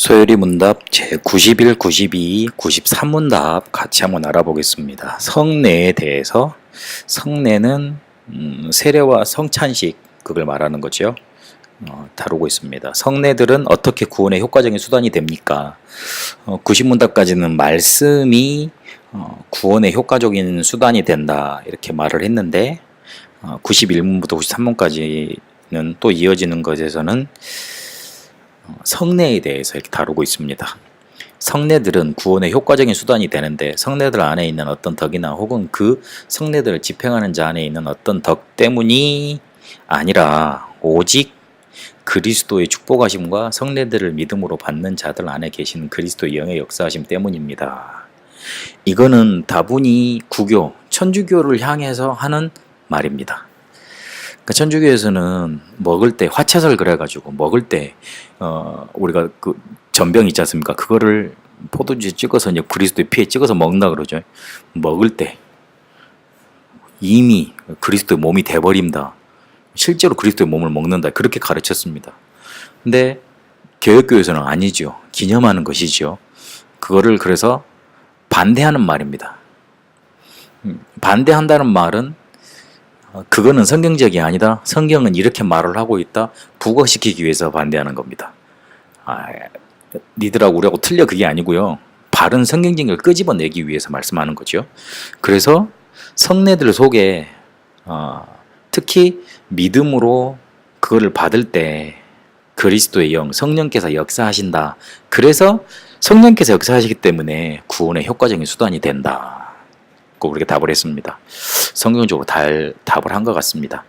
소요리 문답 제91, 92, 93문답 같이 한번 알아보겠습니다. 성례에 대해서 성례는 음, 세례와 성찬식 그걸 말하는 거죠. 어, 다루고 있습니다. 성례들은 어떻게 구원의 효과적인 수단이 됩니까? 어, 90문답까지는 말씀이 어, 구원의 효과적인 수단이 된다 이렇게 말을 했는데 어, 91문부터 93문까지는 또 이어지는 것에서는 어, 성례에 대해서 이렇게 다루고 있습니다. 성례들은 구원의 효과적인 수단이 되는데 성례들 안에 있는 어떤 덕이나 혹은 그 성례들을 집행하는 자 안에 있는 어떤 덕 때문이 아니라 오직 그리스도의 축복하심과 성례들을 믿음으로 받는 자들 안에 계신 그리스도의 영의 역사하심 때문입니다. 이거는 다분히 구교, 천주교를 향해서 하는 말입니다. 그러니까 천주교에서는 먹을 때 화채설 그래가지고 먹을 때 어, 우리가 그 전병 있지 않습니까? 그거를 포도주에 찍어서 이제 그리스도의 피에 찍어서 먹는다 그러죠. 먹을 때 이미 그리스도의 몸이 돼버린다. 실제로 그리스도의 몸을 먹는다. 그렇게 가르쳤습니다. 근데 교역교에서는 아니죠. 기념하는 것이죠. 그거를 그래서 반대하는 말입니다. 음, 반대한다는 말은 어, 그거는 성경적이 아니다. 성경은 이렇게 말을 하고 있다. 부각시키기 위해서 반대하는 겁니다. 아, 니들하고 우리하고 틀려 그게 아니고요. 바른 성경적인 걸 끄집어내기 위해서 말씀하는 거죠. 그래서 성례들 속에 어, 특히 믿음으로 그거를 받을 때 그리스도의 영, 성령께서 역사하신다. 그래서 성령께서 역사하시기 때문에 구원의 효과적인 수단이 된다. 꼭 그렇게 답을 했습니다. 성경적으로 달, 답을 한 것 같습니다.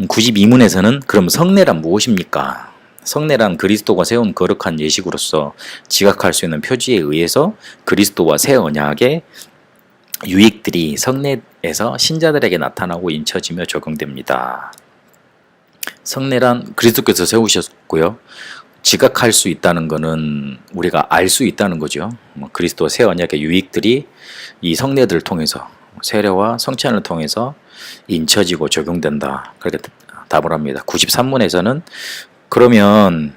92문에서는 그럼 성례란 무엇입니까? 성례란 그리스도가 세운 거룩한 예식으로서 지각할 수 있는 표지에 의해서 그리스도와 새 언약의 유익들이 성례에서 신자들에게 나타나고 인쳐지며 적용됩니다. 성례란 그리스도께서 세우셨고요. 지각할 수 있다는 것은 우리가 알 수 있다는 거죠. 뭐 그리스도 새 언약의 유익들이 이 성례들을 통해서 세례와 성찬을 통해서 인쳐지고 적용된다. 그렇게 답을 합니다. 93문에서는 그러면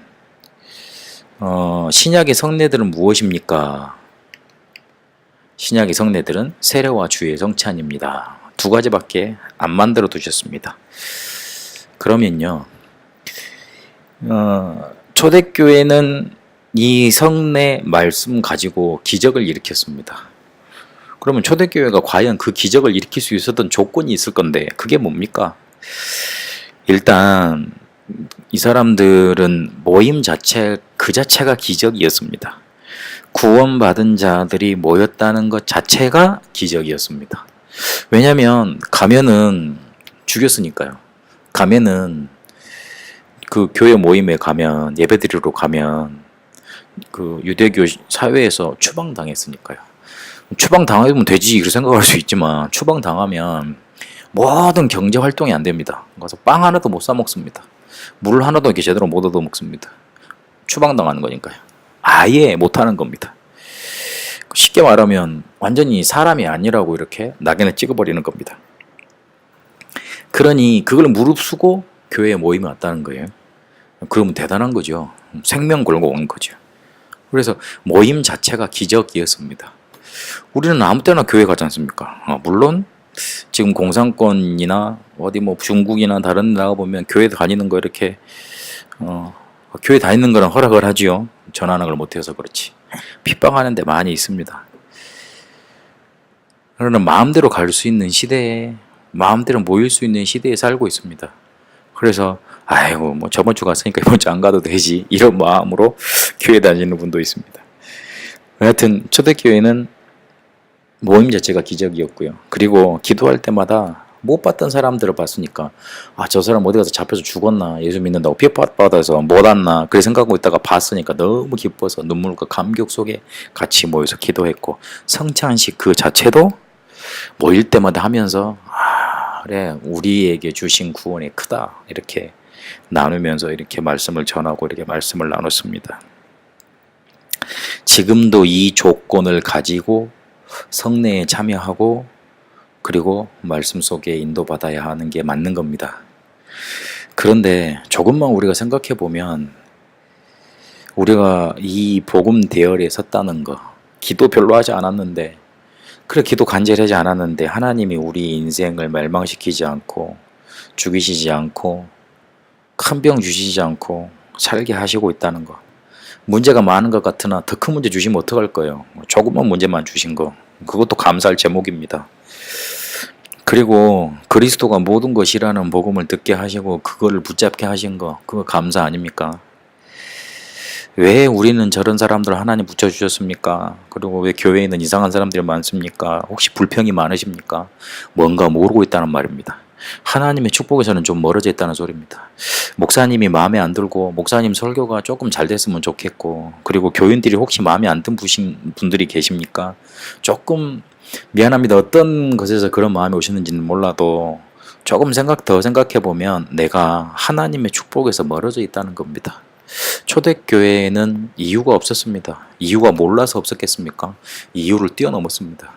어, 신약의 성례들은 무엇입니까? 신약의 성례들은 세례와 주의 성찬입니다. 두 가지밖에 안 만들어 두셨습니다. 그러면요, 어, 초대교회는 이 성례 말씀 가지고 기적을 일으켰습니다. 그러면 초대교회가 과연 그 기적을 일으킬 수 있었던 조건이 있을 건데 그게 뭡니까? 일단 이 사람들은 모임 자체 그 자체가 기적이었습니다. 구원받은 자들이 모였다는 것 자체가 기적이었습니다. 왜냐하면 가면은 죽였으니까요. 가면은 그 교회 모임에 가면 예배드리러 가면 그 유대교 사회에서 추방당했으니까요. 추방당하면 되지 이렇게 생각할 수 있지만 추방당하면 모든 경제 활동이 안 됩니다. 그래서 빵 하나도 못 사 먹습니다. 물 하나도 이렇게 제대로 못 얻어 먹습니다. 추방당하는 거니까요. 아예 못 하는 겁니다. 쉽게 말하면 완전히 사람이 아니라고 이렇게 낙인을 찍어버리는 겁니다. 그러니 그걸 무릅쓰고 교회에 모임이 왔다는 거예요. 그러면 대단한 거죠. 생명 걸고 온 거죠. 그래서 모임 자체가 기적이었습니다. 우리는 아무 때나 교회 가지 않습니까? 아, 물론 지금 공산권이나 어디 뭐 중국이나 다른 나라 보면 교회 다니는 거 이렇게 어, 교회 다니는 거는 허락을 하지요. 전환을 못해서 그렇지. 핍박하는 데 많이 있습니다. 그러나 마음대로 갈 수 있는 시대에 마음대로 모일 수 있는 시대에 살고 있습니다. 그래서 아이고 뭐 저번 주 갔으니까 이번 주 안 가도 되지 이런 마음으로 교회 다니는 분도 있습니다. 하여튼 초대교회는 모임 자체가 기적이었고요. 그리고 기도할 때마다 못 봤던 사람들을 봤으니까 아 저 사람 어디 가서 잡혀서 죽었나 예수 믿는다고 핍박받아서 못 왔나 그래 생각하고 있다가 봤으니까 너무 기뻐서 눈물과 감격 속에 같이 모여서 기도했고 성찬식 그 자체도 모일 때마다 하면서 아 그래 우리에게 주신 구원이 크다 이렇게 나누면서 이렇게 말씀을 전하고 이렇게 말씀을 나눴습니다. 지금도 이 조건을 가지고 성례에 참여하고 그리고 말씀 속에 인도받아야 하는 게 맞는 겁니다. 그런데 조금만 우리가 생각해 보면 우리가 이 복음 대열에 섰다는 거, 기도 별로 하지 않았는데, 그래 기도 간절하지 않았는데 하나님이 우리 인생을 멸망시키지 않고 죽이시지 않고 큰 병 주시지 않고 살게 하시고 있다는 거. 문제가 많은 것 같으나 더 큰 문제 주시면 어떡할 거예요? 조그만 문제만 주신 거. 그것도 감사할 제목입니다. 그리고 그리스도가 모든 것이라는 복음을 듣게 하시고 그거를 붙잡게 하신 거. 그거 감사 아닙니까? 왜 우리는 저런 사람들 하나님 붙여주셨습니까? 그리고 왜 교회에 있는 이상한 사람들이 많습니까? 혹시 불평이 많으십니까? 뭔가 모르고 있다는 말입니다. 하나님의 축복에서는 좀 멀어져 있다는 소리입니다. 목사님이 마음에 안 들고 목사님 설교가 조금 잘 됐으면 좋겠고 그리고 교인들이 혹시 마음에 안 든 분들이 계십니까? 조금 미안합니다. 어떤 것에서 그런 마음이 오시는지는 몰라도 조금 생각 더 생각해 보면 내가 하나님의 축복에서 멀어져 있다는 겁니다. 초대교회에는 이유가 없었습니다. 이유가 몰라서 없었겠습니까? 이유를 뛰어넘었습니다.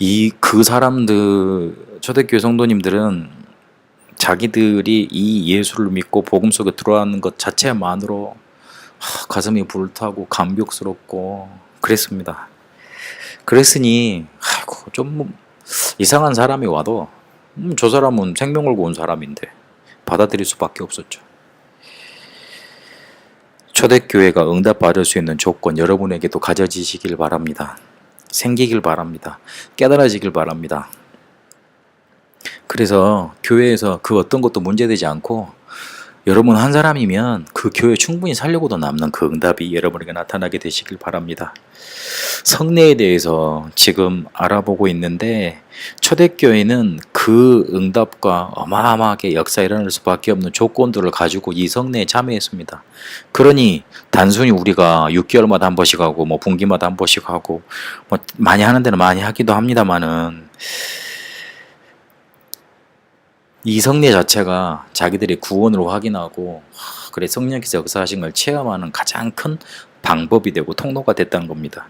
이 그 사람들 초대교회 성도님들은 자기들이 이 예수를 믿고 복음 속에 들어가는 것 자체만으로 하, 가슴이 불타고 감격스럽고 그랬습니다. 그랬으니 아이고 좀뭐 이상한 사람이 와도 음, 저 사람은 생명 걸고 온 사람인데 받아들일 수밖에 없었죠. 초대교회가 응답받을 수 있는 조건 여러분에게도 가져지시길 바랍니다. 생기길 바랍니다. 깨달아지길 바랍니다. 그래서 교회에서 그 어떤 것도 문제되지 않고 여러분 한 사람이면 그 교회 충분히 살려고도 남는 그 응답이 여러분에게 나타나게 되시길 바랍니다. 성례에 대해서 지금 알아보고 있는데 초대교회는 그 응답과 어마어마하게 역사 일어날 수밖에 없는 조건들을 가지고 이 성례에 참여했습니다. 그러니 단순히 우리가 6개월마다 한 번씩 하고 뭐 분기마다 한 번씩 하고 뭐 많이 하는 데는 많이 하기도 합니다만은 이 성례 자체가 자기들의 구원으로 확인하고 하, 그래 성령께서 역사하신 걸 체험하는 가장 큰 방법이 되고 통로가 됐다는 겁니다.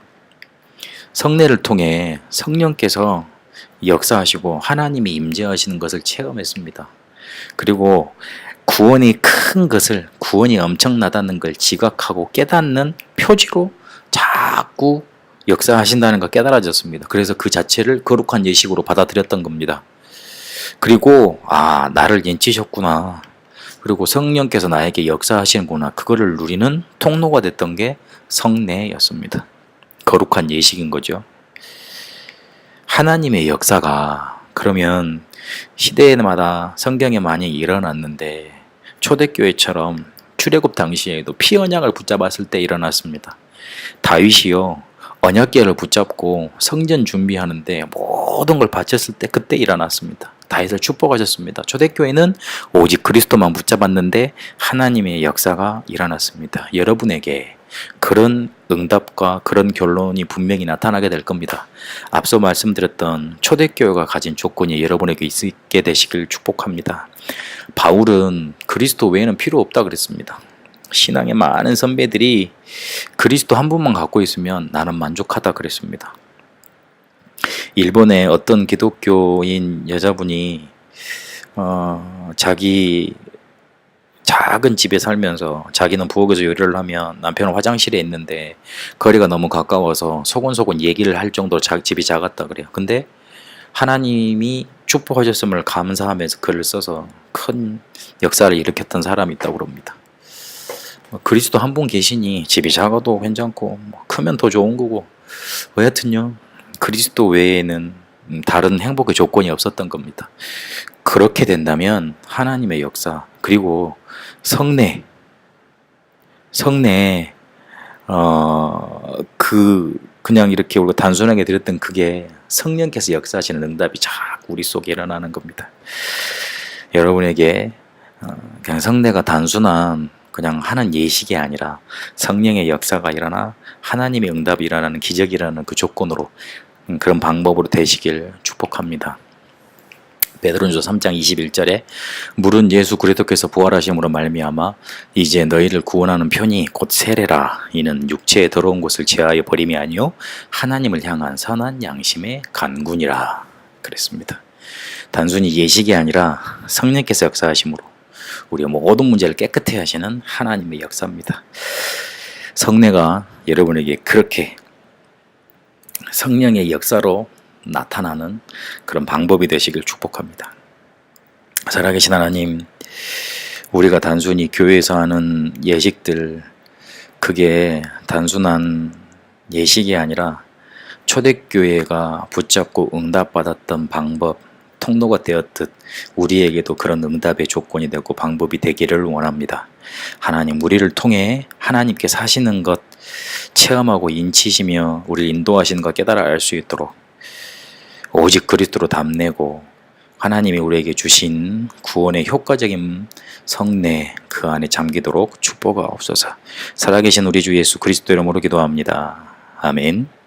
성례를 통해 성령께서 역사하시고 하나님이 임재하시는 것을 체험했습니다. 그리고 구원이 큰 것을 구원이 엄청나다는 걸 지각하고 깨닫는 표지로 자꾸 역사하신다는 걸 깨달아졌습니다. 그래서 그 자체를 거룩한 예식으로 받아들였던 겁니다. 그리고 아 나를 인치셨구나. 그리고 성령께서 나에게 역사하시는구나. 그거를 누리는 통로가 됐던 게 성례였습니다. 거룩한 예식인 거죠. 하나님의 역사가 그러면 시대마다 성경에 많이 일어났는데 초대교회처럼 출애굽 당시에도 피 언약을 붙잡았을 때 일어났습니다. 다윗이요 언약궤를 붙잡고 성전 준비하는데 모든 걸 바쳤을 때 그때 일어났습니다. 다윗을 축복하셨습니다. 초대교회는 오직 그리스도만 붙잡았는데 하나님의 역사가 일어났습니다. 여러분에게 그런 응답과 그런 결론이 분명히 나타나게 될 겁니다. 앞서 말씀드렸던 초대교회가 가진 조건이 여러분에게 있게 되시길 축복합니다. 바울은 그리스도 외에는 필요 없다 그랬습니다. 신앙의 많은 선배들이 그리스도 한 분만 갖고 있으면 나는 만족하다 그랬습니다. 일본의 어떤 기독교인 여자분이 어, 자기 작은 집에 살면서 자기는 부엌에서 요리를 하면 남편은 화장실에 있는데 거리가 너무 가까워서 소곤소곤 얘기를 할 정도로 자, 집이 작았다 그래요. 근데 하나님이 축복하셨음을 감사하면서 글을 써서 큰 역사를 일으켰던 사람이 있다고 그럽니다. 뭐 그리스도 한 분 계시니 집이 작아도 괜찮고 뭐 크면 더 좋은 거고 뭐 여하튼요 그리스도 외에는 음, 다른 행복의 조건이 없었던 겁니다. 그렇게 된다면 하나님의 역사 그리고 성례 성례 어그 그냥 이렇게 우리가 단순하게 드렸던 그게 성령께서 역사하시는 응답이 자꾸 우리 속에 일어나는 겁니다. 여러분에게 어, 그냥 성례가 단순한 그냥 하는 예식이 아니라 성령의 역사가 일어나 하나님의 응답이 일어나는 기적이 일어나는 그 조건으로 음, 그런 방법으로 되시길 축복합니다. 베드로전서 3장 21절에 물은 예수 그리스도께서 부활하심으로 말미암아 이제 너희를 구원하는 편이 곧 세례라 이는 육체에 더러운 것을 제하여 버림이 아니요 하나님을 향한 선한 양심의 간군이라 그랬습니다. 단순히 예식이 아니라 성령께서 역사하심으로 우리의 모든 문제를 깨끗해 하시는 하나님의 역사입니다. 성례가 여러분에게 그렇게 성령의 역사로 나타나는 그런 방법이 되시길 축복합니다. 살아계신 하나님, 우리가 단순히 교회에서 하는 예식들, 그게 단순한 예식이 아니라 초대교회가 붙잡고 응답받았던 방법, 통로가 되었듯 우리에게도 그런 응답의 조건이 되고 방법이 되기를 원합니다. 하나님, 우리를 통해 하나님께 사시는 것 체험하고 인치시며 우리를 인도하시는 것 깨달아 알 수 있도록 오직 그리스도로 담내고 하나님이 우리에게 주신 구원의 효과적인 성례 그 안에 잠기도록 축복하옵소서. 살아계신 우리 주 예수 그리스도 이름으로 기도합니다. 아멘.